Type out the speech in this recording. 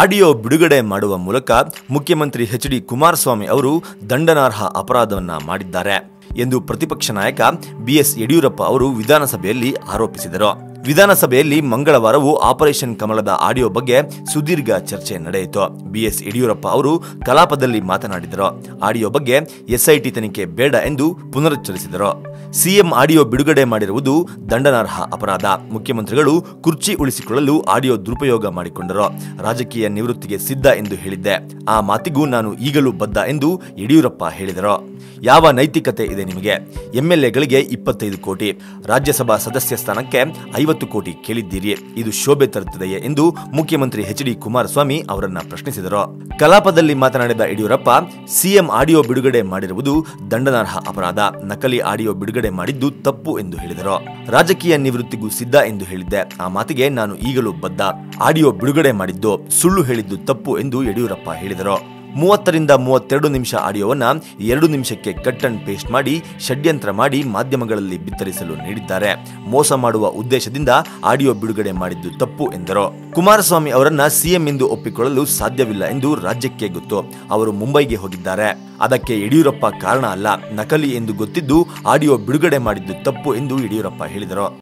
Audio ಬಿಡುಗಡೆ ಮಾಡುವ ಮೂಲಕ ಮುಖ್ಯಮಂತ್ರಿ ಎಚ್ ಡಿ ಕುಮಾರಸ್ವಾಮಿ ಅವರು ದಂಡನಾರ್ಹ ಅಪರಾಧವನ್ನ ಮಾಡಿದ್ದಾರೆ ಎಂದು ಪ್ರತಿಪಕ್ಷ ನಾಯಕ ಬಿಎಸ್ ಯಡಿಯೂರಪ್ಪ ಅವರು ವಿಧಾನಸಭೆಯಲ್ಲಿ ಆರೋಪಿಸಿದರು. ವಿಧಾನಸಭೆಯಲ್ಲಿ ಮಂಗಳವಾರವೂ ಆಪರೇಷನ್ ಕಮಲದ ಆಡಿಯೋ ಬಗ್ಗೆ ಸುದೀರ್ಘ ಚರ್ಚೆ ನಡೆಯಿತು. ಬಿಎಸ್ ಯಡಿಯೂರಪ್ಪ ಅವರು ಕಲಾಪದಲ್ಲಿ ಮಾತನಾಡಿದರು. ಆಡಿಯೋ ಬಗ್ಗೆ ಎಸ್ಐಟಿ ತನಿಖೆ ಬೇಡ ಎಂದು ಪುನರುಚ್ಚರಿಸಿದರು. ಸಿಎಂ ಆಡಿಯೋ ಬಿಡುಗಡೆ ಮಾಡಿರುವುದು ದಂಡನಾರ್ಹ ಅಪರಾಧ. ಮುಖ್ಯಮಂತ್ರಿಗಳು ಕುರ್ಚಿ ಉಳಿಸಿಕೊಳ್ಳಲು ಆಡಿಯೋ ದುರುಪಯೋಗ ಮಾಡಿಕೊಂಡರು. ರಾಜಕೀಯ ನಿವೃತ್ತಿಗೆ ಸಿದ್ಧ ಎಂದು ಹೇಳಿದ್ದೆ. ಆ ಮಾತಿಗೂ ನಾನು ಈಗಲೂ ಬದ್ಧ ಎಂದು ಯಡಿಯೂರಪ್ಪ ಹೇಳಿದರು. ಯಾವ ನೈತಿಕತೆ ಇದೆ ನಿಮಗೆ? ಎಂಎಲ್ಎಗಳಿಗೆ ಇಪ್ಪತ್ತೈದು ಕೋಟಿ. ರಾಜ್ಯಸಭಾ ಸದಸ್ಯ ಸ್ಥಾನಕ್ಕೆ ಐವತ್ತು ಕೋಟಿ ಕೇಳಿದ್ದೀರಿ. ಇದು ಶೋಭೆ ತರುತ್ತದೆಯೇ ಎಂದು ಮುಖ್ಯಮಂತ್ರಿ ಎಚ್ ಡಿ ಕುಮಾರಸ್ವಾಮಿ ಅವರನ್ನ ಪ್ರಶ್ನಿಸಿದರು. ಕಲಾಪದಲ್ಲಿ ಮಾತನಾಡಿದ ಯಡಿಯೂರಪ್ಪ, ಸಿಎಂ ಆಡಿಯೋ ಬಿಡುಗಡೆ ಮಾಡಿರುವುದು ದಂಡನಾರ್ಹ ಅಪರಾಧ. ನಕಲಿ ಆಡಿಯೋ ಬಿಡುಗಡೆ ಮಾಡಿದ್ದು ತಪ್ಪು ಎಂದು ಹೇಳಿದರು. ರಾಜಕೀಯ ನಿವೃತ್ತಿಗೂ ಸಿದ್ಧ ಎಂದು ಹೇಳಿದ್ದೆ. ಆ ಮಾತಿಗೆ ನಾನು ಈಗಲೂ ಬದ್ಧ. ಆಡಿಯೋ ಬಿಡುಗಡೆ ಮಾಡಿದ್ದು ಸುಳ್ಳು ಹೇಳಿದ್ದು ತಪ್ಪು ಎಂದು ಯಡಿಯೂರಪ್ಪ ಹೇಳಿದರು. ಮೂವತ್ತರಿಂದ ಮೂವತ್ತೆರಡು ನಿಮಿಷ ಆಡಿಯೋವನ್ನ ಎರಡು ನಿಮಿಷಕ್ಕೆ ಕಟ್ ಅಂಡ್ ಪೇಸ್ಟ್ ಮಾಡಿ, ಷಡ್ಯಂತ್ರ ಮಾಡಿ ಮಾಧ್ಯಮಗಳಲ್ಲಿ ಬಿತ್ತರಿಸಲು ನೀಡಿದ್ದಾರೆ. ಮೋಸ ಮಾಡುವ ಉದ್ದೇಶದಿಂದ ಆಡಿಯೋ ಬಿಡುಗಡೆ ಮಾಡಿದ್ದು ತಪ್ಪು ಎಂದರು. ಕುಮಾರಸ್ವಾಮಿ ಅವರನ್ನ ಸಿಎಂ ಎಂದು ಒಪ್ಪಿಕೊಳ್ಳಲು ಸಾಧ್ಯವಿಲ್ಲ ಎಂದು ರಾಜ್ಯಕ್ಕೆ ಗೊತ್ತು. ಅವರು ಮುಂಬೈಗೆ ಹೋಗಿದ್ದಾರೆ. ಅದಕ್ಕೆ ಯಡಿಯೂರಪ್ಪ ಕಾರಣ ಅಲ್ಲ. ನಕಲಿ ಎಂದು ಗೊತ್ತಿದ್ದು ಆಡಿಯೋ ಬಿಡುಗಡೆ ಮಾಡಿದ್ದು ತಪ್ಪು ಎಂದು ಯಡಿಯೂರಪ್ಪ ಹೇಳಿದರು.